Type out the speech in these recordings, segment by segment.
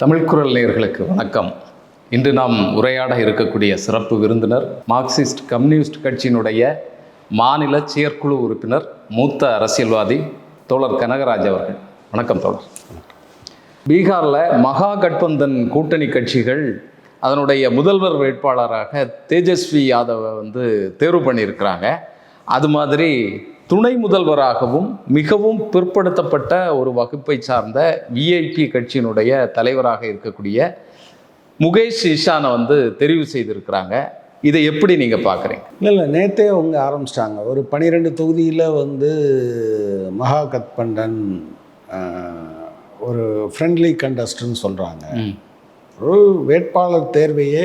தமிழ்குரல் நேயர்களுக்கு வணக்கம். இன்று நாம் உரையாட இருக்கக்கூடிய சிறப்பு விருந்தினர் மார்க்சிஸ்ட் கம்யூனிஸ்ட் கட்சியினுடைய மாநில செயற்குழு உறுப்பினர் மூத்த அரசியல்வாதி தோழர் கனகராஜ் அவர்கள். வணக்கம் தோழர். பீகாரில் மகா கட்பந்தன் கூட்டணி கட்சிகள் அதனுடைய முதல்வர் வேட்பாளராக தேஜஸ்வி யாதவை வந்து தேர்வு பண்ணியிருக்கிறாங்க. அது மாதிரி துணை முதல்வராகவும் மிகவும் பிற்படுத்தப்பட்ட ஒரு வகுப்பை சார்ந்த விஐபி கட்சியினுடைய தலைவராக இருக்கக்கூடிய முகேஷ் இஷானை வந்து தெரிவு செய்திருக்கிறாங்க. இதை எப்படி நீங்கள் பார்க்குறீங்க? இல்லை இல்லை. நேற்றே அவங்க ஆரம்பிச்சிட்டாங்க. ஒரு பன்னிரெண்டு தொகுதியில் வந்து மகா கத்பண்டன் ஒரு ஃப்ரெண்ட்லி கண்டஸ்ட்னு சொல்கிறாங்க ஒரு வேட்பாளர் தேர்வையே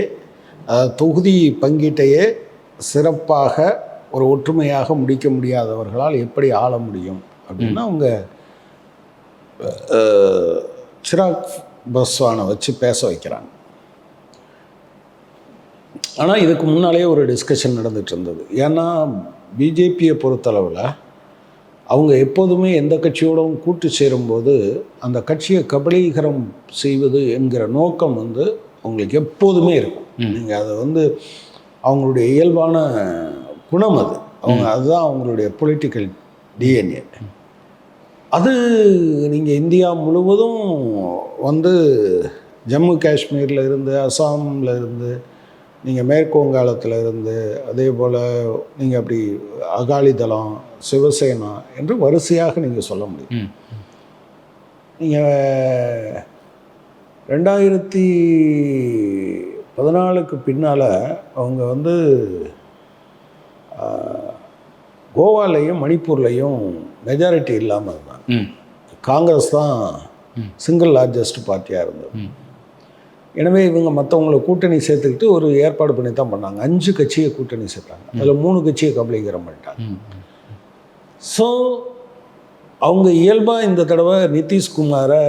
தொகுதி பங்கீட்டையே சிறப்பாக ஒரு ஒற்றுமையாக முடிக்க முடியாதவர்களால் எப்படி ஆள முடியும்? அப்படின்னா அவங்க சிராக் பஸ்வானை வச்சு பேச வைக்கிறாங்க. ஆனால் இதுக்கு முன்னாலேயே ஒரு டிஸ்கஷன் நடந்துட்டு இருந்தது ஏன்னா பிஜேபியை பொறுத்தளவில் அவங்க எப்போதுமே எந்த கட்சியோடவும் கூட்டு சேரும்போது அந்த கட்சியை கபலீகரம் செய்வது என்கிற நோக்கம் வந்து அவங்களுக்கு எப்போதுமே இருக்கும். நீங்கள் அதை வந்து அவங்களுடைய இயல்பான குணம் அது. அவங்க அதுதான் அவங்களுடைய பொலிட்டிக்கல் டிஎன்ஏ அது நீங்கள் இந்தியா முழுவதும் வந்து ஜம்மு காஷ்மீரில் இருந்து அசாமில் இருந்து நீங்கள் மேற்கு வங்காளத்தில் இருந்து அதே போல் நீங்கள் அப்படி அகாலிதளம் சிவசேனா என்று வரிசையாக நீங்கள் சொல்ல முடியும். நீங்கள் ரெண்டாயிரத்தி பதினாலுக்கு பின்னால் அவங்க வந்து கோவாலையும் மணிப்பூர்லேயும் மெஜாரிட்டி இல்லாமல் இருந்தாங்க. காங்கிரஸ் தான் சிங்கிள் லார்ஜஸ்ட் பார்ட்டியாக இருந்தது. எனவே இவங்க மற்றவங்கள கூட்டணி சேர்த்துக்கிட்டு ஒரு ஏற்பாடு பண்ணி தான் பண்ணாங்க. அஞ்சு கட்சியை கூட்டணி சேர்த்தாங்க. அதில் மூணு கட்சியை கபலீகரம் பண்ணிட்டாங்க. ஸோ அவங்க இயல்பாக இந்த தடவை நிதிஷ்குமாரை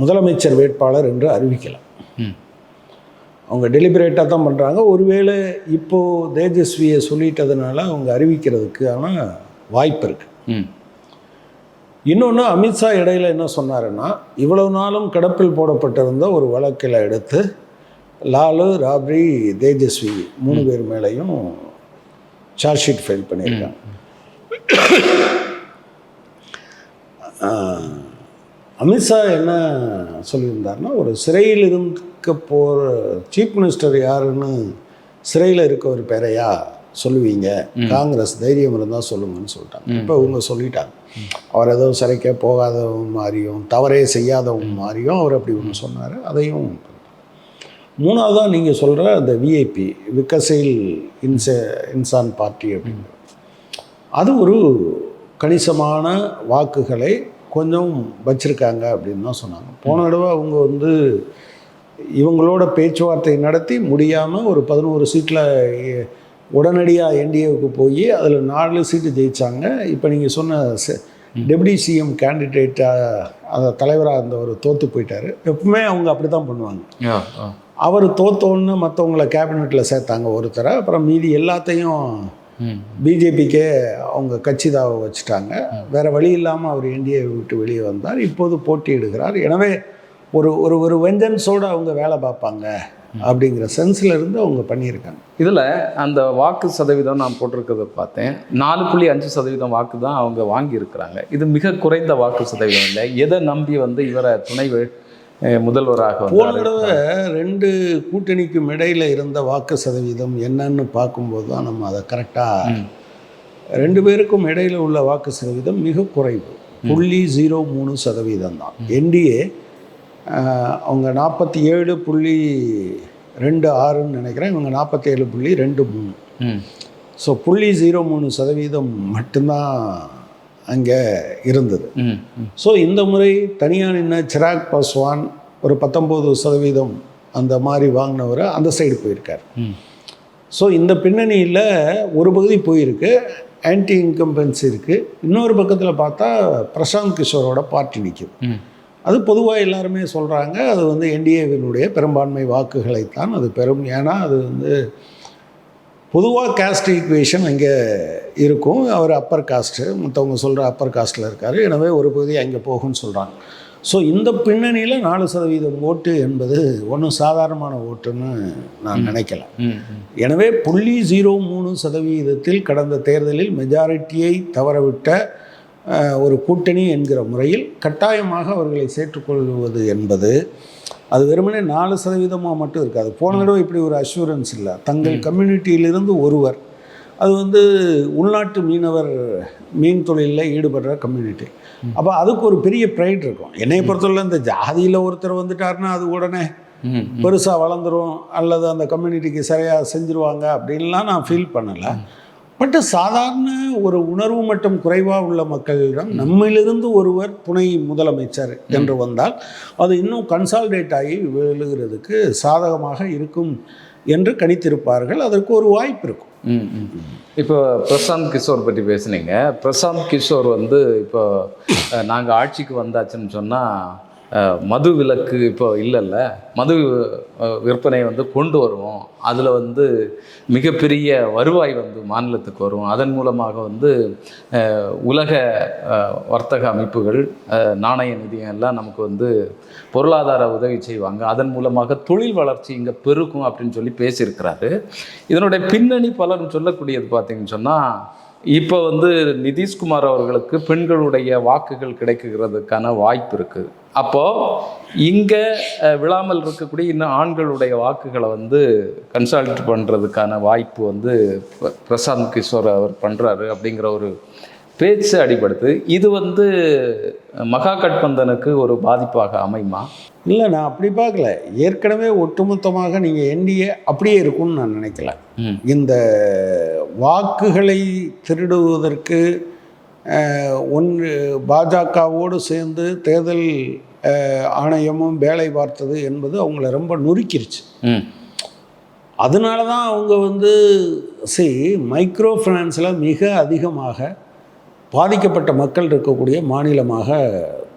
முதலமைச்சர் வேட்பாளர் என்று அறிவிக்கலாம் அவங்க டெலிபரேட்டாக தான் பண்ணுறாங்க ஒருவேளை இப்போது தேஜஸ்வியை சொல்லிட்டதுனால அவங்க அறிவிக்கிறதுக்கான வாய்ப்பு இருக்குது இன்னொன்று அமித்ஷா இடையில என்ன சொன்னாருன்னா இவ்வளவு நாளும் கிடப்பில் போடப்பட்டிருந்த ஒரு வழக்கில் எடுத்து லாலு ராப்ரி தேஜஸ்வி மூணு பேர் மேலேயும் சார்ஜ் ஷீட் ஃபைல் பண்ணியிருக்காங்க. அமித்ஷா என்ன சொல்லியிருந்தாருன்னா ஒரு சிறையில் இருக்க போகிற சீஃப் மினிஸ்டர் யாருன்னு சிறையில் இருக்க ஒரு பேரையா சொல்லுவீங்க. காங்கிரஸ் தைரியம் இருந்தால் சொல்லுங்கன்னு சொல்லிட்டாங்க. இப்போ இவங்க சொல்லிட்டாங்க. அவர் ஏதோ சிறைக்க போகாதவங்க மாதிரியும் தவறே செய்யாதவங்க மாதிரியும் அவர் அப்படி ஒன்று சொன்னார். அதையும் மூணாவதாக நீங்கள் சொல்கிற அந்த விஐபி விகசில் இன்சே இன்சான் பார்ட்டி அப்படிங்கிறது அது ஒரு கணிசமான வாக்குகளை கொஞ்சம் வச்சிருக்காங்க அப்படின்னு தான் சொன்னாங்க. போன தடவை அவங்க வந்து இவங்களோட பேச்சுவார்த்தை நடத்தி முடியாமல் ஒரு பதினோரு சீட்டில் உடனடியாக என்டிஏவுக்கு போய் அதில் நாலு சீட்டு ஜெயிச்சாங்க. இப்போ நீங்கள் சொன்ன டெப்டி சிஎம் கேண்டிடேட்டாக அந்த தலைவராக இருந்தவர் தோற்று போயிட்டார். எப்பவுமே அவங்க அப்படி தான் பண்ணுவாங்க அவர் தோத்தோன்னு மற்றவங்கள கேபினெட்டில் சேர்த்தாங்க ஒருத்தரை. அப்புறம் மீதி எல்லாத்தையும் பிஜேபிக்கே அவங்க கட்சி தாவை வச்சுட்டாங்க. வேறு வழி இல்லாமல் அவர் என்டிஏ விட்டு வெளியே வந்தார். இப்போது போட்டியிடுகிறார். எனவே ஒரு ஒரு ஒரு வெஞ்சன்ஸோடு அவங்க வேலை பார்ப்பாங்க அப்படிங்கிற சென்ஸில் இருந்து அவங்க பண்ணியிருக்காங்க. இதில் அந்த வாக்கு சதவீதம் நான் போட்டிருக்கிறத பார்த்தேன். நாலு புள்ளி அஞ்சு சதவீதம் வாக்கு தான் அவங்க வாங்கியிருக்கிறாங்க. இது மிக குறைந்த வாக்கு சதவீதம் இல்லை. எதை நம்பி வந்து இவரை துணை முதல்வராக போன தடவை ரெண்டு கூட்டணிக்கும் இடையில இருந்த வாக்கு சதவீதம் என்னன்னு பார்க்கும்போது தான் நம்ம அதை கரெக்டாக. ரெண்டு பேருக்கும் இடையில உள்ள வாக்கு சதவீதம் மிக குறைவு. புள்ளி ஜீரோ மூணு சதவீதம் தான். என்டிஏ அவங்க நாற்பத்தி ஏழு புள்ளி ரெண்டு ஆறுன்னு நினைக்கிறேன். இவங்க நாற்பத்தி ஏழு புள்ளி ரெண்டு மூணு. ஸோ புள்ளி ஜீரோ மூணு சதவீதம் மட்டும்தான் அங்கே இருந்தது. ஸோ இந்த முறை தனியாக நின்ன சிராக் பாஸ்வான் ஒரு பத்தொம்போது சதவீதம் அந்த மாதிரி வாங்கினவர் அந்த சைடு போயிருக்கார். ஸோ இந்த பின்னணியில் ஒரு பகுதி போயிருக்கு. ஆன்டி இன்கம்பன்சி இருக்குது இன்னொரு பக்கத்தில் பார்த்தா பிரசாந்த் கிஷோரோட பார்ட்டி நிற்குது ம். அது பொதுவாக எல்லாருமே சொல்கிறாங்க அது வந்து என்டிஏவினுடைய பெரும்பான்மை வாக்குகளைத்தான் அது பெறும் ஏன்னா அது வந்து பொதுவாக கேஸ்ட் ஈக்குவேஷன் அங்கே இருக்கும். அவர் அப்பர் காஸ்ட்டு மற்றவங்க சொல்கிற அப்பர் காஸ்ட்டில் இருக்கார். எனவே ஒரு பகுதி அங்கே போகும்னு சொல்கிறாங்க ஸோ இந்த பின்னணியில் நாலு சதவீதம் ஓட்டு என்பது ஒன்றும் சாதாரணமான ஓட்டுன்னு நான் நினைக்கல. எனவே புள்ளி ஜீரோ மூணு சதவீதத்தில் கடந்த தேர்தலில் மெஜாரிட்டியை தவறவிட்ட ஒரு கூட்டணி என்கிற முறையில் கட்டாயமாக அவர்களை சேர்த்துக்கொள்வது என்பது அது வெறுமனே நாலு சதவீதமாக மட்டும் இருக்காது போன தடவை இப்படி ஒரு அஷூரன்ஸ் இல்லை. தங்கள் கம்யூனிட்டியிலிருந்து ஒருவர். அது வந்து உள்நாட்டு மீனவர் மீன் தொழிலில் ஈடுபடுற கம்யூனிட்டி அப்போ அதுக்கு ஒரு பெரிய ப்ரைட் இருக்கும். என்னை பொறுத்தவரை இந்த ஜாதியில் ஒருத்தர் வந்துட்டாருன்னா அது உடனே பெருசாக வளர்ந்துரும். அல்லது அந்த கம்யூனிட்டிக்கு சரியாக செஞ்சுருவாங்க அப்படின்லாம் நான் ஃபீல் பண்ணலை. பட் சாதாரண ஒரு உணர்வு மட்டும் குறைவாக உள்ள மக்களிடம் நம்மிலிருந்து ஒருவர் துணை முதலமைச்சர் என்று வந்தால் அது இன்னும் கன்சால்டேட் ஆகி விழுகிறதுக்கு சாதகமாக இருக்கும் என்று கணித்திருப்பார்கள். அதற்கு ஒரு வாய்ப்பு இருக்கும். ம், இப்போ பிரசாந்த் கிஷோர் பற்றி பேசுனீங்க. பிரசாந்த் கிஷோர் வந்து இப்போ நாங்கள் ஆட்சிக்கு வந்தாச்சுன்னு சொன்னால் மது விலக்கு இப்போ இல்லைல்ல. மது விற்பனை வந்து கொண்டு வருவோம். அதில் வந்து மிகப்பெரிய வருவாய் வந்து மாநிலத்துக்கு வரும். அதன் மூலமாக வந்து உலக வர்த்தக அமைப்புகள் நாணய நிதியம் எல்லாம் நமக்கு வந்து பொருளாதார உதவி செய்வாங்க. அதன் மூலமாக தொழில் வளர்ச்சி இங்கே பெருக்கும் அப்படின்னு சொல்லி பேசியிருக்கிறாரு. இதனுடைய பின்னணி பலரும் சொல்லக்கூடியது பார்த்திங்கன்னு சொன்னால் இப்போ வந்து நிதிஷ்குமார் அவர்களுக்கு பெண்களுடைய வாக்குகள் கிடைக்கிறதுக்கான வாய்ப்பு இருக்குது அப்போது இங்கே விழாமல் இருக்கக்கூடிய இன்னும் ஆண்களுடைய வாக்குகளை வந்து கன்சல்ட் பண்ணுறதுக்கான வாய்ப்பு வந்து பிரசாந்த் கிஷோர் அவர் பண்ணுறாரு அப்படிங்கிற ஒரு பேச்சு அடிபடுது இது வந்து மகா கட்பந்தனுக்கு ஒரு பாதிப்பாக அமையுமா? இல்லை நான் அப்படி பார்க்கல. ஏற்கனவே ஒட்டுமொத்தமாக நீங்கள் என்டிஏ அப்படியே இருக்கும்னு நான் நினைக்கல. இந்த வாக்குகளை திருடுவதற்கு ஒன்று பாஜகவோடு சேர்ந்து தேர்தல் ஆணையமும் வேலை பார்த்தது என்பது அவங்கள ரொம்ப நொறுக்கிருச்சு. அதனால தான் அவங்க வந்து சி மைக்ரோ ஃபைனான்ஸில் மிக அதிகமாக பாதிக்கப்பட்ட மக்கள் இருக்கக்கூடிய மாநிலமாக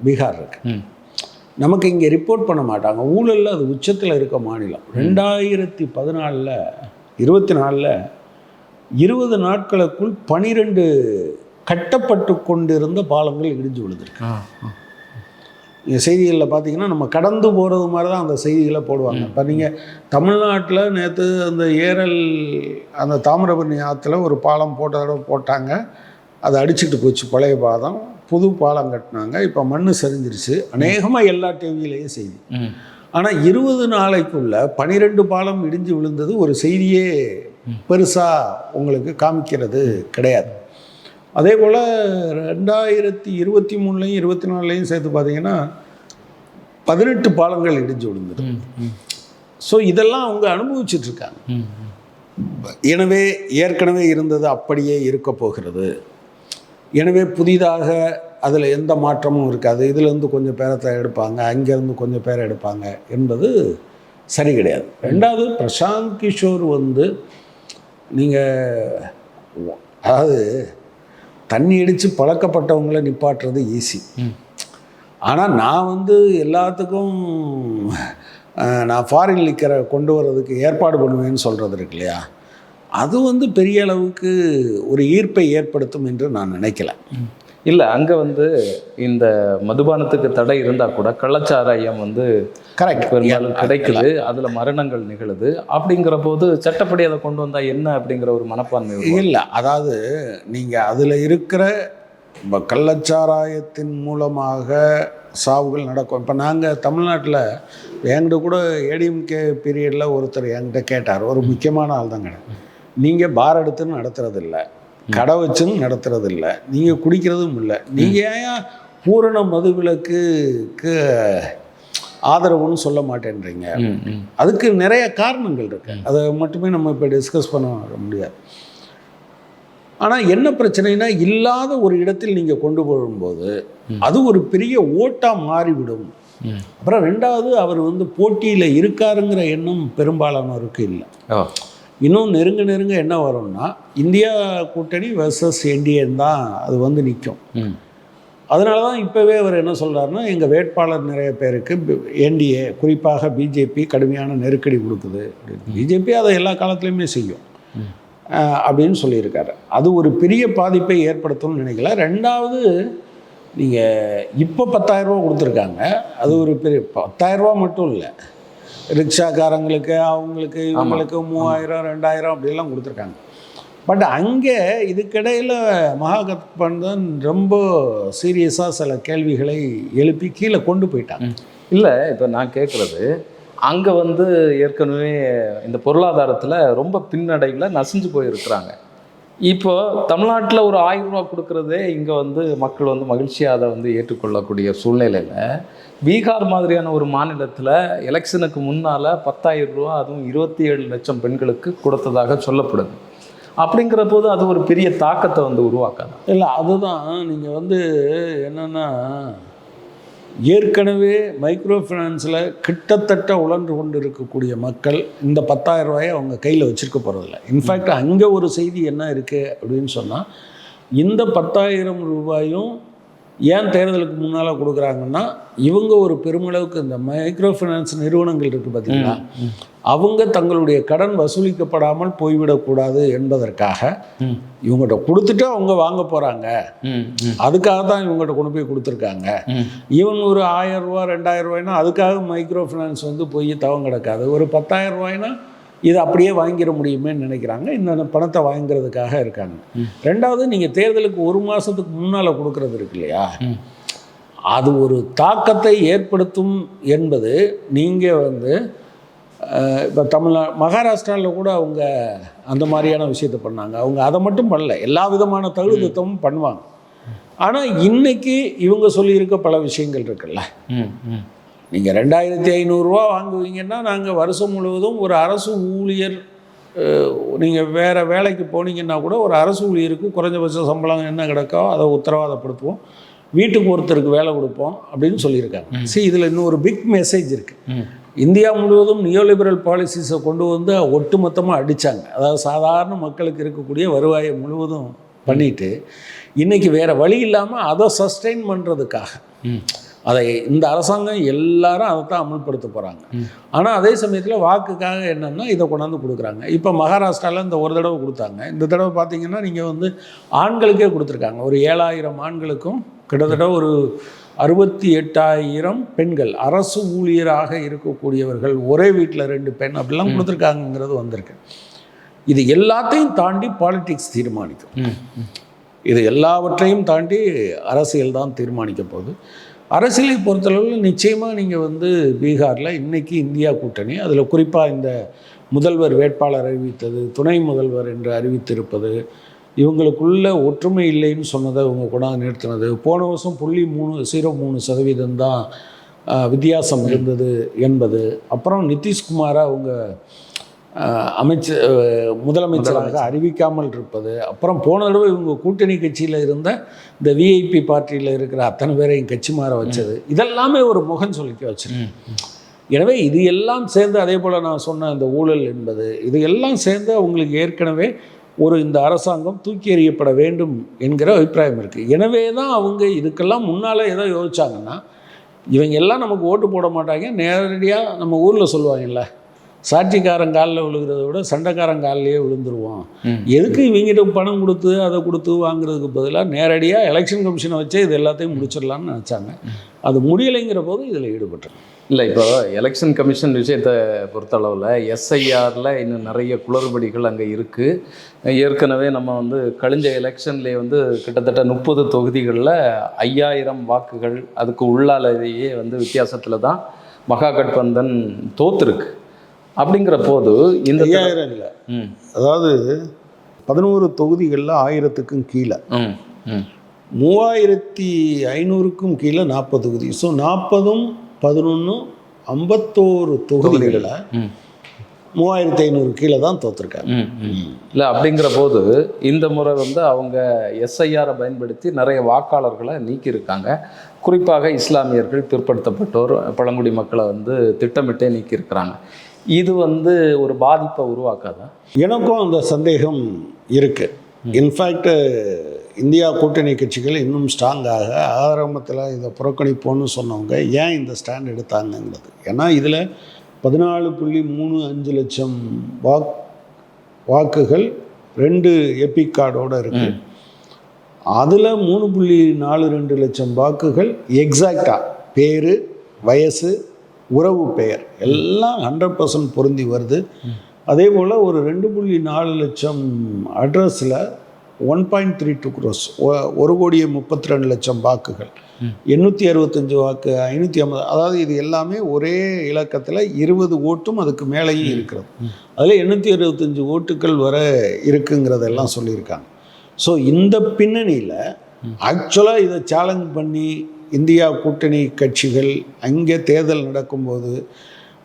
பீகார் இருக்கு. ம். நமக்கு இங்கே ரிப்போர்ட் பண்ண மாட்டாங்க. ஊழலில் அது உச்சத்தில் இருக்க மாநிலம். ரெண்டாயிரத்தி பதினாலில் இருபத்தி நாலில் இருபது நாட்களுக்குள் பனிரெண்டு கட்டப்பட்டு கொண்டிருந்த பாலங்கள் இடிஞ்சு விழுந்திருக்கு. இந்த செய்திகளில் பார்த்தீங்கன்னா நம்ம கடந்து போகிறது மாதிரி தான் அந்த செய்திகளை போடுவாங்க. இப்போ நீங்கள் தமிழ்நாட்டில் நேற்று அந்த ஏரல் அந்த தாமிரபரணி ஆற்றுல ஒரு பாலம் போட்ட தடவை போட்டாங்க. அதை அடிச்சிட்டு போச்சு பழைய பாலம் புது பாலம் கட்டினாங்க. இப்போ மண் சரிஞ்சிருச்சு. அநேகமாக எல்லா டிவிலையும் செய்தி. ஆனால் இருபது நாளைக்குள்ள பனிரெண்டு பாலம் இடிஞ்சு விழுந்தது ஒரு செய்தியே பெருசாக உங்களுக்கு காமிக்கிறது கிடையாது. அதே போல் ரெண்டாயிரத்தி இருபத்தி மூணுலையும் இருபத்தி நாலுலையும் சேர்த்து பார்த்தீங்கன்னா பதினெட்டு பாலங்கள் இடிஞ்சு விழுந்தது. ஸோ இதெல்லாம் அவங்க ம் எனவே ஏற்கனவே இருந்தது அப்படியே இருக்க போகிறது எனவே புதிதாக அதில் எந்த மாற்றமும் இருக்காது. இதுலேருந்து கொஞ்சம் பேரத்தை எடுப்பாங்க அங்கேருந்து கொஞ்சம் பேரை எடுப்பாங்க என்பது சரி கிடையாது. ரெண்டாவது பிரசாந்த் கிஷோர் வந்து நீங்கள் அதாவது தண்ணி அடித்து பழக்கப்பட்டவங்கள நிப்பாட்டுறது ஈஸி. ஆனால் நான் வந்து எல்லாத்துக்கும் நான் ஃபாரின் லிக்கரை கொண்டு வர்றதுக்கு ஏற்பாடு பண்ணுவேன்னு சொல்கிறது இருக்கு இல்லையா? அது வந்து பெரிய அளவுக்கு ஒரு ஈர்ப்பை ஏற்படுத்தும் என்று நான் நினைக்கல. இல்லை அங்கே வந்து இந்த மதுபானத்துக்கு தடை இருந்தால் கூட கள்ளச்சாராயம் வந்து கரெக்ட் பெரும்பாலும் கிடைக்குது அதில் மரணங்கள் நிகழுது. அப்படிங்கிற போது சட்டப்படி அதை கொண்டு வந்தால் என்ன அப்படிங்கிற ஒரு மனப்பான்மை. இல்லை அதாவது நீங்கள் அதில் இருக்கிற கள்ளச்சாராயத்தின் மூலமாக சாவுகள் நடக்கும். இப்போ நாங்கள் தமிழ்நாட்டில் என்கிட்ட கூட ஏடிஎம்கே பீரியடில் ஒருத்தர் என்கிட்ட கேட்டார். ஒரு முக்கியமான ஆள் தான் கிடையாது நீங்கள் பார் எடுத்துன்னு நடத்துறதில்ல. கடை வச்சுன்னு நடத்துறதில்ல. நீங்கள் குடிக்கிறதும் இல்லை. நீங்கள் ஏன் பூரண மதுவிலக்குக்கு ஆதரவுன்னு சொல்ல மாட்டேன்றீங்க? அதுக்கு நிறைய காரணங்கள் இருக்கு. அதை மட்டுமே நம்ம இப்போ டிஸ்கஸ் பண்ண முடியாது. ஆனால் என்ன பிரச்சனைனா இல்லாத ஒரு இடத்தில் நீங்கள் கொண்டு போகும்போது அது ஒரு பெரிய ஓட்டாக மாறிவிடும். அப்புறம் ரெண்டாவது அவர் வந்து போட்டியில் இருக்காருங்கிற எண்ணம் பெரும்பாலானோருக்கு இல்லை. இன்னும் நெருங்க நெருங்க என்ன வரும்னா இந்தியா கூட்டணி வெர்சஸ் என்டிஏன் தான் அது வந்து நிற்கும் அதனால தான் இப்போவே அவர் என்ன சொல்றாருன்னா எங்கள் வேட்பாளர் நிறைய பேருக்கு என்டிஏ குறிப்பாக பிஜேபி கடுமையான நெருக்கடி கொடுக்குது. பிஜேபி அதை எல்லா காலத்துலேயுமே செய்யும். அப்படின்னு சொல்லியிருக்காரு. அது ஒரு பெரிய பாதிப்பை ஏற்படுத்தும்னு நினைக்கல. ரெண்டாவது நீங்கள் இப்போ பத்தாயிரரூபா கொடுத்துருக்காங்க. அது ஒரு பெரிய பத்தாயிரரூபா மட்டும் இல்லை. ரிக்ஷாக்காரங்களுக்கு அவங்களுக்கு இவங்களுக்கு மூவாயிரம் ரெண்டாயிரம் அப்படிலாம் கொடுத்துருக்காங்க. பட் அங்கே இதுக்கிடையில் மகாகத்பந்தன் ரொம்ப சீரியஸாக சில கேள்விகளை எழுப்பி கீழே கொண்டு போயிட்டாங்க. இல்லை இப்போ நான் கேட்குறது அங்கே வந்து ஏற்கனவே இந்த பொருளாதாரத்தில் ரொம்ப பின்னடைவில் நசிஞ்சு போயிருக்கிறாங்க. இப்போ தமிழ்நாட்டில் ஒரு ஆயிரம் ரூபா கொடுக்குறதே இங்கே வந்து மக்கள் வந்து மகிழ்ச்சியாக அதை வந்து ஏற்றுக்கொள்ளக்கூடிய சூழ்நிலையில் பீகார் மாதிரியான ஒரு மாநிலத்தில் எலெக்ஷனுக்கு முன்னால் பத்தாயிரம் ரூபா அதுவும் இருபத்தி ஏழு லட்சம் பெண்களுக்கு கொடுத்ததாக சொல்லப்படுது. அப்படிங்கிற போது அது ஒரு பெரிய தாக்கத்தை வந்து உருவாக்காது. இல்லை அதுதான். நீங்கள் வந்து என்னென்னா ஏற்கனவே மைக்ரோ ஃபினான்ஸில் கிட்டத்தட்ட உழன்று கொண்டு இருக்கக்கூடிய மக்கள் இந்த பத்தாயிரம் ரூபாயை அவங்க கையில் வச்சுருக்க போகிறதில்ல இன்ஃபேக்ட் அங்கே ஒரு செய்தி என்ன இருக்குது அப்படின்னு சொன்னால் இந்த பத்தாயிரம் ரூபாயும் ஏன் தேர்தலுக்கு முன்னால் கொடுக்குறாங்கன்னா இவங்க ஒரு பெருமளவுக்கு இந்த மைக்ரோ ஃபினான்ஸ் நிறுவனங்கள் இருக்குது பார்த்தீங்கன்னா அவங்க தங்களுடைய கடன் வசூலிக்கப்படாமல் போய்விடக்கூடாது என்பதற்காக இவங்ககிட்ட கொடுத்துட்டு அவங்க வாங்க போகிறாங்க அதுக்காக தான் இவங்ககிட்ட கொண்டு போய் கொடுத்துருக்காங்க. ஈவன் ஒரு ஆயிரம் ரூபா ரெண்டாயிரம் ரூபாய்னா அதுக்காக மைக்ரோ ஃபினான்ஸ் வந்து போய் தவம் கிடக்காது. ஒரு பத்தாயிரம் ரூபாய்னா இது அப்படியே வாங்கிட முடியுமேன்னு நினைக்கிறாங்க. இந்த பணத்தை வாங்குறதுக்காக இருக்காங்க. ரெண்டாவது நீங்கள் தேர்தலுக்கு ஒரு மாதத்துக்கு முன்னால் கொடுக்கறது இருக்கு இல்லையா. அது ஒரு தாக்கத்தை ஏற்படுத்தும் என்பது நீங்கள் வந்து இப்போ தமிழ்நா மகாராஷ்டிராவில் கூட அவங்க அந்த மாதிரியான விஷயத்தை பண்ணாங்க. அவங்க அதை மட்டும் பண்ணல. எல்லா விதமான தகுதித்தமும் பண்ணுவாங்க. ஆனால் இன்னைக்கு இவங்க சொல்லியிருக்க பல விஷயங்கள் இருக்குல்ல? நீங்கள் ரெண்டாயிரத்தி ஐநூறுரூவா வாங்குவீங்கன்னா நாங்கள் வருஷம் முழுவதும் ஒரு அரசு ஊழியர் நீங்கள் வேறு வேலைக்கு போனீங்கன்னா கூட ஒரு அரசு ஊழியருக்கு குறைஞ்சபட்ச சம்பளம் என்ன கிடக்கோ அதை உத்தரவாதப்படுத்துவோம். வீட்டுக்கு ஒருத்தருக்கு வேலை கொடுப்போம் அப்படின்னு சொல்லியிருக்காங்க. சரி இதில் இன்னும் ஒரு பிக் மெசேஜ் இருக்குது இந்தியா முழுவதும் நியோலிபரல் பாலிசிஸை கொண்டு வந்து ஒட்டுமொத்தமாக அடித்தாங்க அதாவது சாதாரண மக்களுக்கு இருக்கக்கூடிய வருவாயை முழுவதும் பண்ணிட்டு இன்னைக்கு வேறு வழி இல்லாமல் அதை சஸ்டெயின் பண்ணுறதுக்காக அதை இந்த அரசாங்கம் எல்லாரும் அதை தான் அமல்படுத்த போகிறாங்க ஆனால் அதே சமயத்தில் வாக்குக்காக என்னென்னா இதை கொண்டாந்து கொடுக்குறாங்க. இப்போ மகாராஷ்டிராவில் இந்த ஒரு தடவை கொடுத்தாங்க. இந்த தடவை பார்த்தீங்கன்னா நீங்கள் வந்து ஆண்களுக்கே கொடுத்துருக்காங்க. ஒரு ஏழாயிரம் ஆண்களுக்கும் கிட்டத்தட்ட ஒரு அறுபத்தி எட்டாயிரம் பெண்கள் அரசு ஊழியராக இருக்கக்கூடியவர்கள் ஒரே வீட்டில் ரெண்டு பெண் அப்படிலாம் கொடுத்துருக்காங்கங்கிறது வந்திருக்கு. இது எல்லாத்தையும் தாண்டி பாலிடிக்ஸ் தீர்மானிக்கும். இது எல்லாவற்றையும் தாண்டி அரசியல் தான் தீர்மானிக்க போகுது. அரசியலை பொறுத்தளவில் நிச்சயமாக நீங்கள் வந்து பீகாரில் இன்றைக்கி இந்தியா கூட்டணி. அதில் குறிப்பாக இந்த முதல்வர் வேட்பாளர் அறிவித்தது துணை முதல்வர் என்று அறிவித்திருப்பது இவங்களுக்குள்ள ஒற்றுமை இல்லைன்னு சொன்னதை இவங்க கொண்டாந்து நிறுத்தினது. போன வருஷம் புள்ளி மூணு ஜீரோ மூணு சதவீதம் தான் வித்தியாசம் இருந்தது என்பது. அப்புறம் நிதிஷ்குமாரை அவங்க அமைச்சர் முதலமைச்சராக அறிவிக்காமல் இருப்பது அப்புறம் போன தடவை இவங்க கூட்டணி கட்சியில் இருந்த இந்த விஐபி பார்ட்டியில் இருக்கிற அத்தனை பேரையும் கட்சி மாற வச்சது. இதெல்லாமே ஒரு முகம் சொல்லிக்க வச்சிருக்கு. எனவே இது எல்லாம் சேர்ந்து அதே போல் நான் சொன்ன இந்த ஊழல் என்பது இது எல்லாம் சேர்ந்து அவங்களுக்கு ஏற்கனவே ஒரு இந்த அரசாங்கம் தூக்கி எறியப்பட வேண்டும் என்கிற அபிப்பிராயம் இருக்குது எனவே தான் அவங்க இதுக்கெல்லாம் முன்னால் ஏதோ யோசிச்சாங்கன்னா இவங்க எல்லாம் நமக்கு ஓட்டு போட மாட்டாங்க நேரடியாக நம்ம ஊரில் சொல்லுவாங்கல்ல சாட்சிக்காரன் காலில் விழுகிறத விட சண்டைக்காரன் காலிலேயே விழுந்துருவோம். எதுக்கு இவங்கிட்ட பணம் கொடுத்து அதை கொடுத்து வாங்குறதுக்கு பதிலாக நேரடியாக எலெக்ஷன் கமிஷனை வச்சே இது எல்லாத்தையும் முடிச்சிடலாம்னு நினச்சாங்க. அது முடியலைங்கிற போது இதில் ஈடுபட்டாங்க இல்லை இப்போ எலெக்ஷன் கமிஷன் விஷயத்தை பொறுத்தளவில் எஸ்ஐஆரில் இன்னும் நிறைய குளறுபடிகள் அங்கே இருக்குது ஏற்கனவே நம்ம வந்து கழிஞ்ச எலெக்ஷன்லேயே வந்து கிட்டத்தட்ட முப்பது தொகுதிகளில் ஐயாயிரம் வாக்குகள் அதுக்கு உள்ளாலேயே வந்து வித்தியாசத்தில் தான் மகாகட்பந்தன் தோத்துருக்கு. அப்படிங்கிற போது இந்த ஐயாயிரம் இல்லை. ம். அதாவது பதினோரு தொகுதிகளில் ஆயிரத்துக்கும் கீழே. மூவாயிரத்தி ஐநூறுக்கும் கீழே நாற்பது தொகுதி. ஸோ நாற்பதும் பதினொன்றும் ஐம்பத்தோரு தொகுதிகளில் ம். மூவாயிரத்தி ஐநூறு கீழே தான் தோற்றுருக்காங்க இல்லை அப்படிங்கிற போது இந்த முறை வந்து அவங்க எஸ்ஐஆரை பயன்படுத்தி நிறைய வாக்காளர்களை நீக்கியிருக்காங்க. குறிப்பாக இஸ்லாமியர்கள் பிற்படுத்தப்பட்டோர் பழங்குடி மக்களை வந்து திட்டமிட்டே நீக்கியிருக்கிறாங்க. இது வந்து ஒரு பாதிப்பை உருவாக்காதா? எனக்கும் அந்த சந்தேகம் இருக்குது இன்ஃபேக்ட் இந்தியா கூட்டணி கட்சிகள் இன்னும் ஸ்ட்ராங்காக ஆரம்பத்தில் இதை புறக்கணிப்போன்னு சொன்னவங்க ஏன் இந்த ஸ்டாண்ட் எடுத்தாங்கங்கிறது? ஏன்னா இதில் பதினாலு புள்ளி மூணு அஞ்சு லட்சம் வாக் வாக்குகள் ரெண்டு எபிக் கார்டோட இருக்கு. அதில் மூணு புள்ளி நாலு ரெண்டு லட்சம் வாக்குகள் எக்ஸாக்டாக பேர் வயசு உறவு பெயர். எல்லாம் ஹண்ட்ரட் பர்சன்ட் பொருந்தி வருது. அதே போல் ஒரு ரெண்டு புள்ளி நாலு லட்சம் அட்ரஸில் one point three two crores ஒரு கோடியே முப்பத்தி ரெண்டு லட்சம் வாக்குகள். எண்ணூற்றி அறுபத்தஞ்சு வாக்கு ஐநூற்றி ஐம்பது அதாவது இது எல்லாமே ஒரே இலக்கத்தில் இருபது ஓட்டும் அதுக்கு மேலேயும் இருக்கிறது. அதில் எண்ணூற்றி அறுபத்தஞ்சு ஓட்டுகள் வர இருக்குங்கிறதெல்லாம் சொல்லியிருக்காங்க. ஸோ இந்த பின்னணியில் ஆக்சுவலாக இதை சேலஞ்ச் பண்ணி இந்தியா கூட்டணி கட்சிகள் அங்கே தேர்தல் நடக்கும்போது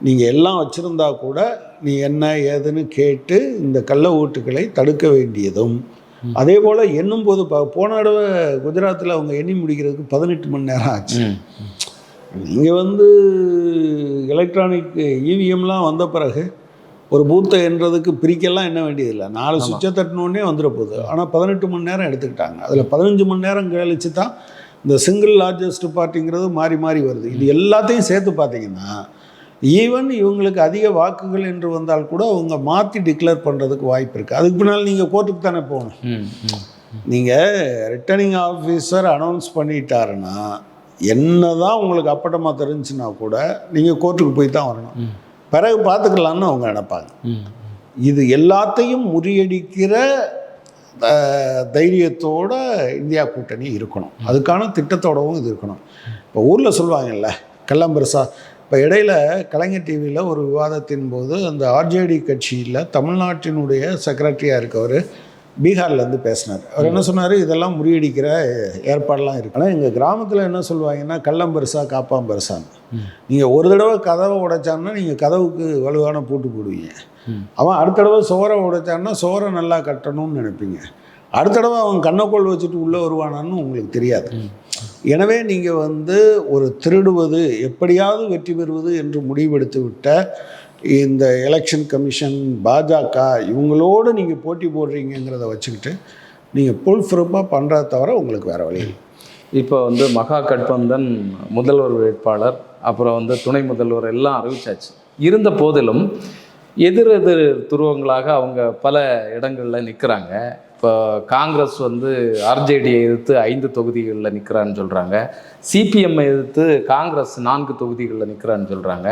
நீங்கள் எல்லாம் வச்சுருந்தா கூட நீ என்ன ஏதுன்னு கேட்டு இந்த கள்ள ஓட்டுகளை தடுக்க வேண்டியதும். அதே போல் எண்ணும் போது போன தடவை குஜராத்தில் அவங்க எண்ணி முடிக்கிறதுக்கு பதினெட்டு மணி நேரம் ஆச்சு. நீங்கள் வந்து எலக்ட்ரானிக் இவிஎம்லாம் வந்த பிறகு ஒரு பூத்தை எண்றதுக்கு பிரிக்கலாம் என்ன வேண்டியதில்லை. நாலு சுவிட்சை தட்டினோடனே வந்துட போகுது. ஆனால் பதினெட்டு மணி நேரம் எடுத்துக்கிட்டாங்க. அதில் பதினஞ்சு மணி நேரம் கழிச்சு தான் இந்த சிங்கிள் லார்ஜஸ்ட் பார்ட்டிங்கிறது மாறி மாறி வருது. இது எல்லாத்தையும் சேர்த்து பார்த்தீங்கன்னா ஈவன் இவங்களுக்கு அதிக வாக்குகள் என்று வந்தால் கூட அவங்க மாற்றி டிக்ளேர் பண்ணுறதுக்கு வாய்ப்பு இருக்குது அதுக்கு பின்னால் நீங்கள் கோர்ட்டுக்கு தானே போகணும். நீங்கள் ரிட்டர்னிங் ஆஃபீஸர் அனௌன்ஸ் பண்ணிட்டாருன்னா என்ன தான் உங்களுக்கு அப்பட்டமாக தெரிஞ்சுன்னா கூட நீங்கள் கோர்ட்டுக்கு போய் தான் வரணும். பிறகு பார்த்துக்கலான்னு அவங்க நினைப்பாங்க. இது எல்லாத்தையும் முறியடிக்கிற தைரியத்தோட இந்தியா கூட்டணி இருக்கணும். அதுக்கான திட்டத்தோடவும் இது இருக்கணும். இப்போ ஊரில் சொல்லுவாங்கல்ல கள்ளம்பெருசா இப்போ இடையில கலைஞர் டிவியில் ஒரு விவாதத்தின் போது அந்த ஆர்ஜேடி கட்சியில் தமிழ்நாட்டினுடைய செக்ரட்டரியாக இருக்கவர் பீகார்லேருந்து பேசினார். அவர் என்ன சொன்னார்? இதெல்லாம் முறியடிக்கிற ஏற்பாடெல்லாம் இருக்கு. ஆனால் எங்கள் கிராமத்தில் என்ன சொல்லுவாங்கன்னா கள்ளம் பெருசா காப்பாம் பெருசான்னு நீங்கள் ஒரு தடவை கதவை உடைச்சாங்கன்னா நீங்கள் கதவுக்கு வலுவான பூட்டு போடுவீங்க. அவன் அடுத்த தடவை சோறை உடைச்சான்னா சோறை நல்லா கட்டணும்னு நினைப்பீங்க. அடுத்த தடவை அவன் கண்ணக்கோள் வச்சுட்டு உள்ளே வருவானான்னு உங்களுக்கு தெரியாது. எனவே நீங்கள் வந்து ஒரு திருடுவது எப்படியாவது வெற்றி பெறுவது என்று முடிவெடுத்து விட்ட இந்த எலெக்ஷன் கமிஷன் பாஜக இவங்களோடு நீங்கள் போட்டி போடுறீங்கிறத வச்சுக்கிட்டு நீங்கள் புல் ஃப்ரூப்பாக பண்ணுறத தவிர உங்களுக்கு வேறு வழி இப்போ வந்து மகா கட்பந்தன் முதல்வர் வேட்பாளர் அப்புறம் வந்து துணை முதல்வர் எல்லாம் அறிவிச்சாச்சு. இருந்த போதிலும் எதிர் எதிர் துருவங்களாக அவங்க பல இடங்களில் நிற்கிறாங்க இப்போ காங்கிரஸ் வந்து ஆர்ஜேடியை எதிர்த்து ஐந்து தொகுதிகளில் நிற்கிறான்னு சொல்கிறாங்க சிபிஎம்ஐ எதிர்த்து காங்கிரஸ் நான்கு தொகுதிகளில் நிற்கிறான்னு சொல்கிறாங்க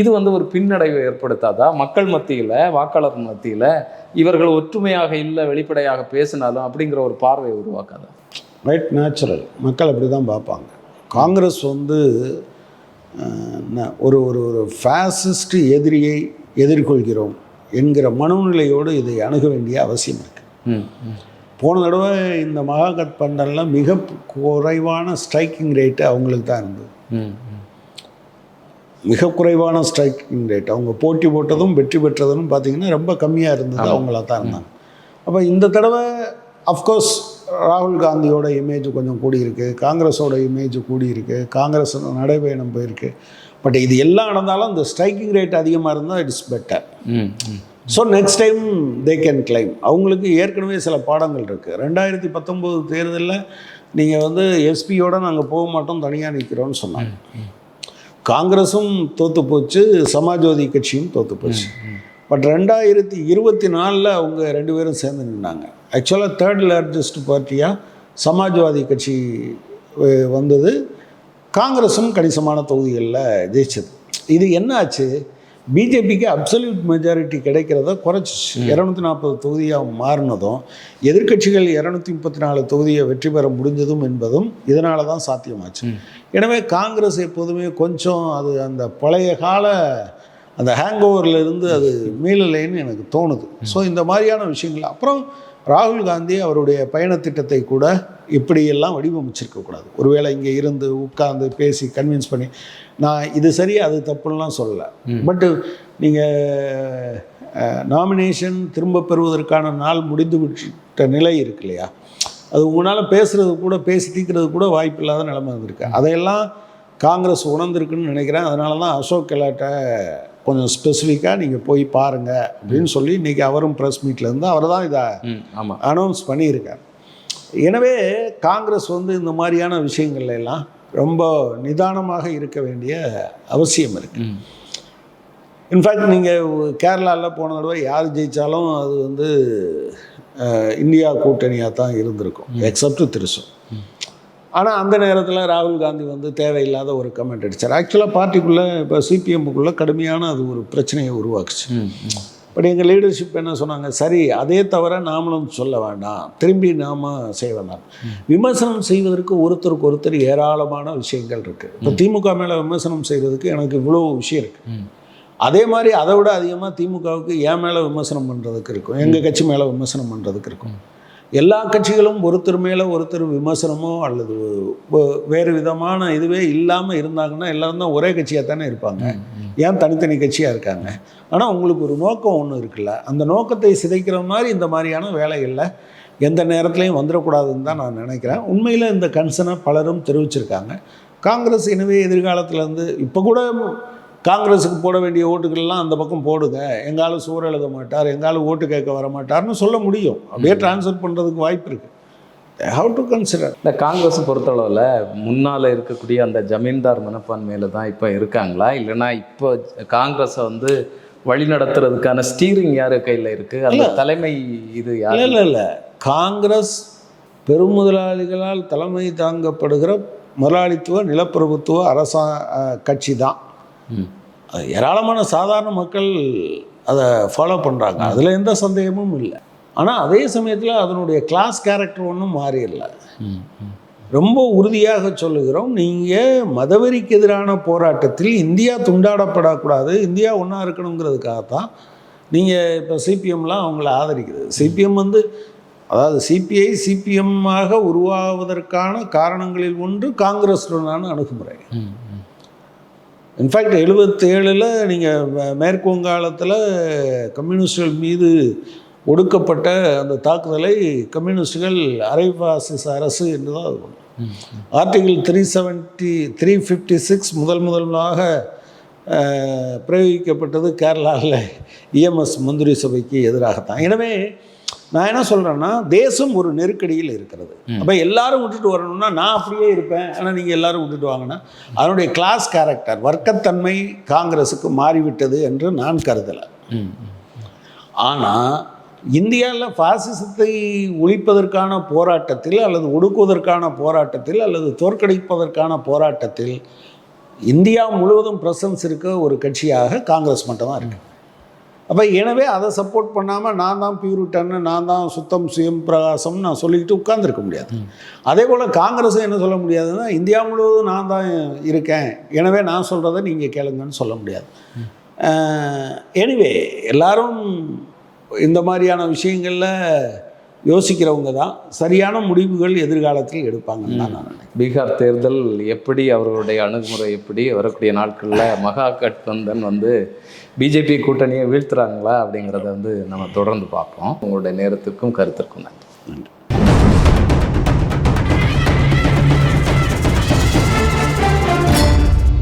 இது வந்து ஒரு பின்னடைவை ஏற்படுத்தாதா? மக்கள் மத்தியில் வாக்காளர் மத்தியில் இவர்கள் ஒற்றுமையாக இல்லை வெளிப்படையாக பேசினாலும் அப்படிங்கிற ஒரு பார்வை உருவாக்காதா? ரைட் நேச்சுரல் மக்கள் அப்படி தான் பார்ப்பாங்க. காங்கிரஸ் வந்து என்ன, ஒரு ஒரு ஒரு ஃபேசிஸ்ட் எதிரியை எதிர்கொள்கிறோம் என்கிற மனநிலையோடு இதை அணுக வேண்டிய அவசியம் இருக்குது போன தடவை இந்த மகாகட்பண்டனில் மிக குறைவான ஸ்ட்ரைக்கிங் ரேட்டு அவங்களுக்கு தான் இருந்தது. மிக குறைவான ஸ்ட்ரைக்கிங் ரேட். அவங்க போட்டி போட்டதும் வெற்றி பெற்றதும் பார்த்தீங்கன்னா ரொம்ப கம்மியாக இருந்தது அவங்களா தான் இருந்தாங்க. அப்போ இந்த தடவை அஃப்கோர்ஸ் ராகுல் காந்தியோட இமேஜ் கொஞ்சம் கூடியிருக்கு. காங்கிரஸோட இமேஜ் கூடியிருக்கு. காங்கிரஸ் நடைபயணம் போயிருக்கு. பட் இது எல்லாம் நடந்தாலும் இந்த ஸ்ட்ரைக்கிங் ரேட் அதிகமாக இருந்தால் it's better. So next time they can claim அவங்களுக்கு ஏற்கனவே சில பாடங்கள் இருக்குது ரெண்டாயிரத்தி பத்தொம்போது தேர்தலில் நீங்கள் வந்து எஸ்பியோட நாங்கள் போக மாட்டோம் தனியாக நிற்கிறோம்னு சொன்னாங்க. காங்கிரஸும் தோற்று போச்சு சமாஜ்வாதி கட்சியும் தோற்று போச்சு. பட் ரெண்டாயிரத்தி இருபத்தி நாலில் அவங்க ரெண்டு பேரும் சேர்ந்து நின்னாங்க. ஆக்சுவலாக தேர்ட் லார்ஜஸ்ட் பார்ட்டியாக சமாஜ்வாதி கட்சி வந்தது. காங்கிரஸும் கணிசமான தொகுதிகளில் ஜெயிச்சது. இது என்ன ஆச்சு? பிஜேபிக்கு அப்சல்யூட் மெஜாரிட்டி கிடைக்கிறத குறைச்சிச்சு இரநூத்தி நாற்பது தொகுதியாக மாறினதும் எதிர்க்கட்சிகள் இரநூத்தி முப்பத்தி நாலு தொகுதியை வெற்றி பெற முடிஞ்சதும் என்பதும் இதனால தான் சாத்தியமாச்சு. எனவே காங்கிரஸ் எப்போதுமே கொஞ்சம் அது அந்த பழைய கால அந்த ஹேங் இருந்து அது மீளலைன்னு எனக்கு தோணுது. ஸோ இந்த மாதிரியான விஷயங்கள். அப்புறம் ராகுல் காந்தி அவருடைய பயணத் திட்டத்தை கூட இப்படியெல்லாம் வடிவமைச்சிருக்கக்கூடாது ஒருவேளை இங்கே இருந்து உட்கார்ந்து பேசி கன்வின்ஸ் பண்ணி நான் இது சரி அது தப்புலாம் சொல்லலை. பட்டு நீங்கள் நாமினேஷன் திரும்ப பெறுவதற்கான நாள் முடிந்து விட்ட நிலை இருக்கு இல்லையா? அது உங்களால் பேசுறது கூட பேசி தீர்க்கிறது கூட வாய்ப்பு இல்லாத நிலைமை வந்திருக்கு. அதையெல்லாம் காங்கிரஸ் உணர்ந்திருக்குன்னு நினைக்கிறேன். அதனால தான் அசோக் கெலாட்டை கொஞ்சம் ஸ்பெசிஃபிக்காக நீங்கள் போய் பாருங்கள் அப்படின்னு சொல்லி இன்றைக்கி அவரும் ப்ரெஸ் மீட்லேருந்து அவர் தான் இதை அனௌன்ஸ் பண்ணியிருக்கார். எனவே காங்கிரஸ் வந்து இந்த மாதிரியான விஷயங்கள்ல எல்லாம் ரொம்ப நிதானமாக இருக்க வேண்டிய அவசியம் இருக்குது இன்ஃபேக்ட் நீங்கள் கேரளாவில் போன தடவை யார் ஜெயித்தாலும் அது வந்து இந்தியா கூட்டணியாக தான் இருந்திருக்கும் எக்ஸப்ட் திருசூர் ஆனால் அந்த நேரத்தில் ராகுல் காந்தி வந்து தேவையில்லாத ஒரு கமெண்ட் அடித்தார் ஆக்சுவலாக பார்ட்டிக்குள்ளே இப்போ சிபிஎம்முக்குள்ளே கடுமையான அது ஒரு பிரச்சனையை உருவாக்குச்சு. பட் எங்கள் லீடர்ஷிப் என்ன சொன்னாங்க? சரி அதே தவிர நாமளும் சொல்ல வேண்டாம். திரும்பி நாம் செய்ய வேண்டாம். விமர்சனம் செய்வதற்கு ஒருத்தருக்கு ஒருத்தர் ஏராளமான விஷயங்கள் இருக்குது இப்போ திமுக மேலே விமர்சனம் செய்கிறதுக்கு எனக்கு இவ்வளோ விஷயம் இருக்குது அதே மாதிரி அதை விட அதிகமாக திமுகவுக்கு என் மேலே விமர்சனம் பண்ணுறதுக்கு இருக்கும். எங்கள் கட்சி மேலே விமர்சனம் பண்ணுறதுக்கு இருக்கும். எல்லா கட்சிகளும் ஒருத்தர் மேலே ஒருத்தர் விமர்சனமோ அல்லது வேறு விதமான இதுவே இல்லாமல் இருந்தாங்கன்னா எல்லாரும் தான் ஒரே கட்சியாக தானே இருப்பாங்க ஏன் தனித்தனி கட்சியாக இருக்காங்க? ஆனால் உங்களுக்கு ஒரு நோக்கம் ஒன்று இருக்குல்ல. அந்த நோக்கத்தை சிதைக்கிற மாதிரி இந்த மாதிரியான வேலைகளில் எந்த நேரத்துலையும் வந்துடக்கூடாதுன்னு தான் நான் நினைக்கிறேன். உண்மையில் இந்த கன்சர்னை பலரும் தெரிவிச்சிருக்காங்க. காங்கிரஸ் எனவே எதிர்காலத்தில் இருந்து இப்போ கூட காங்கிரஸுக்கு போட வேண்டிய ஓட்டுகள்லாம் அந்த பக்கம் போடுங்க. எங்காலும் சோறு எழுத மாட்டார் எங்காலும் ஓட்டு கேட்க வர மாட்டார்னு சொல்ல முடியும். அப்படியே ட்ரான்ஸ்ஃபர் பண்ணுறதுக்கு வாய்ப்பு இருக்குது ஹவ் டு கன்சிடர் இந்த காங்கிரஸ் பொறுத்தளவில் முன்னால் இருக்கக்கூடிய அந்த ஜமீன்தார் மனப்பான்மையில தான் இப்போ இருக்காங்களா? இல்லைன்னா இப்போ காங்கிரஸை வந்து வழி நடத்துறதுக்கான ஸ்டீரிங் யாரு கையில் இருக்கு? அந்த தலைமை இது யார்? இல்லை இல்லை காங்கிரஸ் பெருமுதலாளிகளால் தலைமை தாங்கப்படுகிற முதலாளித்துவ நிலப்பிரபுத்துவ அரசா கட்சி தான். ஏராளமான சாதாரண மக்கள் அதை ஃபாலோ பண்ணுறாங்க அதில் எந்த சந்தேகமும் இல்லை. ஆனால் அதே சமயத்தில் அதனுடைய கிளாஸ் கேரக்டர் ஒன்றும் மாறிடல. ரொம்ப உறுதியாக சொல்லுகிறோம் நீங்கள் மதவெறிக்கு எதிரான போராட்டத்தில் இந்தியா துண்டாடப்படக்கூடாது இந்தியா ஒன்றா இருக்கணுங்கிறதுக்காக தான் நீங்கள் இப்போ சிபிஎம்லாம் அவங்கள ஆதரிக்குது சிபிஎம் வந்து அதாவது சிபிஐ சிபிஎம்மாக உருவாவதற்கான காரணங்களில் ஒன்று காங்கிரஸுடனான அணுகுமுறை. இன்ஃபேக்ட் எழுபத்தேழில் நீங்கள் மேற்கு வங்காளத்தில் கம்யூனிஸ்டுகள் மீது ஒடுக்கப்பட்ட அந்த தாக்குதலை கம்யூனிஸ்டுகள் அரை பாசிச அரசு என்று தான் அது கொண்டு article three seventy three fifty six முதல் முதலாக பிரயோகிக்கப்பட்டது கேரளாவில் இஎம்எஸ் மந்திரி சபைக்கு எதிராகத்தான். எனவே நான் என்ன சொல்கிறேன்னா தேசம் ஒரு நெருக்கடியில் இருக்கிறது. அப்போ எல்லாரும் விட்டுட்டு வரணும்னா நான் அப்படியே இருப்பேன். ஆனால் நீங்கள் எல்லாரும் விட்டுட்டு வாங்கன்னா அதனுடைய கிளாஸ் கேரக்டர் வர்க்கத்தன்மை காங்கிரஸுக்கு மாறிவிட்டது என்று நான் கருதலை. ஆனால் இந்தியாவில் பாசிசத்தை ஒழிப்பதற்கான போராட்டத்தில் அல்லது ஒடுக்குவதற்கான போராட்டத்தில் அல்லது தோற்கடிப்பதற்கான போராட்டத்தில் இந்தியா முழுவதும் பிரசன்ஸ் இருக்க ஒரு கட்சியாக காங்கிரஸ் மட்டும்தான் இருக்கு. அப்போ எனவே அதை சப்போர்ட் பண்ணாமல் நான் தான் பியூரிட்டன்னு நான் தான் சுத்தம் சுயம் பிரகாசம் நான் சொல்லிக்கிட்டு உட்கார்ந்துருக்க முடியாது. அதே போல் காங்கிரஸும் என்ன சொல்ல முடியாதுன்னா இந்தியா முழுவதும் நான் தான் இருக்கேன். எனவே நான் சொல்கிறத நீங்கள் கேளுங்கன்னு சொல்ல முடியாது. எனிவே எல்லாரும் இந்த மாதிரியான விஷயங்களில் யோசிக்கிறவங்க தான் சரியான முடிவுகள் எதிர்காலத்தில் எடுப்பாங்கன்னு தான் நான் நினைக்கிறேன். பீகார் தேர்தல் எப்படி அவர்களுடைய அணுகுமுறை எப்படி வரக்கூடிய நாட்களில் மகா கட்பந்தன் வந்து பிஜேபி கூட்டணியை வீழ்த்துறாங்களா அப்படிங்கிறத வந்து நம்ம தொடர்ந்து பார்ப்போம். உங்களுடைய நேரத்துக்கும் கருத்திற்கும் நன்றி. நன்றி.